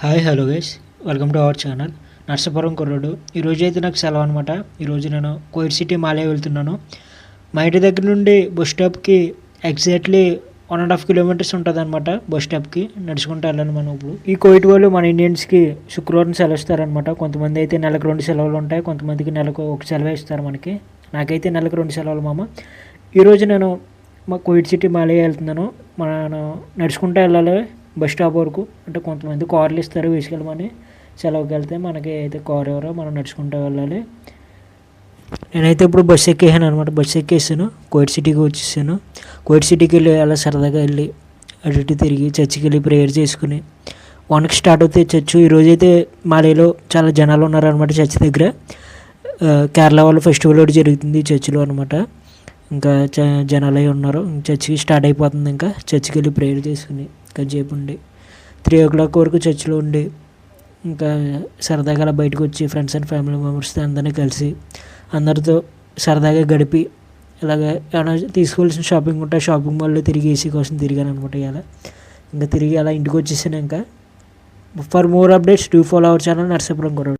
Hi hello guys. Welcome to our channel. Narsapuram కుర్రోడు. ఈరోజు అయితే నాకు సెలవు అనమాట ఈరోజు నేను కోయిర్ సిటీ మాలే వెళ్తున్నాను. మా ఇంటి దగ్గర నుండి bus స్టాప్కి exactly one and half kilometers ఉంటుంది అనమాట బస్ స్టాప్కి. నడుచుకుంటూ వెళ్ళాలి మనం ఇప్పుడు. ఈ కోయిట్ వాళ్ళు మన ఇండియన్స్కి శుక్రవారం సెలవు ఇస్తారనమాట కొంతమంది అయితే నెలకు రెండు సెలవులు ఉంటాయి. కొంతమందికి నెలకు ఒక సెలవు ఇస్తారు మనకి. నాకైతే నెలకు రెండు సెలవులు మామ. ఈరోజు నేను మా కోయిట్ సిటీ మాలే వెళ్తున్నాను. మనం నడుచుకుంటూ వెళ్ళాలి. బస్ స్టాప్ వరకు అంటే కొంతమంది కార్లు ఇస్తారు వేసుకెళ్ళమని. సెలవుకి వెళ్తే మనకి అయితే కార్ ఎవరో మనం నడుచుకుంటూ వెళ్ళాలి. నేనైతే ఇప్పుడు బస్ ఎక్కేసాను అనమాట బస్ ఎక్కేసాను. కోయిట్ సిటీకి వచ్చేసాను. కోయిట్ సిటీకి వెళ్ళి అలా సరదాగా వెళ్ళి అటు ఇటు తిరిగి చర్చికి వెళ్ళి ప్రేయర్ చేసుకుని వన్కి స్టార్ట్ అవుతే చర్చ్. ఈరోజైతే మాలేలో చాలా జనాలు ఉన్నారనమాట చర్చ్ దగ్గర. కేరళ వాళ్ళ ఫెస్టివల్ ఒకటి జరుగుతుంది చర్చిలో అనమాట ఇంకా చ జనాలు అయి ఉన్నారు. చర్చికి స్టార్ట్ అయిపోతుంది ఇంకా. చర్చికి వెళ్ళి ప్రేయర్ చేసుకుని జేపు ఉండి. త్రీ ఓ క్లాక్ వరకు చర్చిలో ఉండి ఇంకా సరదాగా అలా బయటకు వచ్చి ఫ్రెండ్స్ అండ్ ఫ్యామిలీ మెంబర్స్తో అందరినీ కలిసి అందరితో సరదాగా గడిపి ఇలాగ ఏమైనా తీసుకోవాల్సిన షాపింగ్ ఉంటే షాపింగ్ మాల్లో తిరిగి ఏసీ కోసం తిరిగాను అనమాట ఇలా ఇంకా తిరిగి అలా ఇంటికి వచ్చేసాను ఇంకా. For more updates do follow our channel Narsapuram కూడా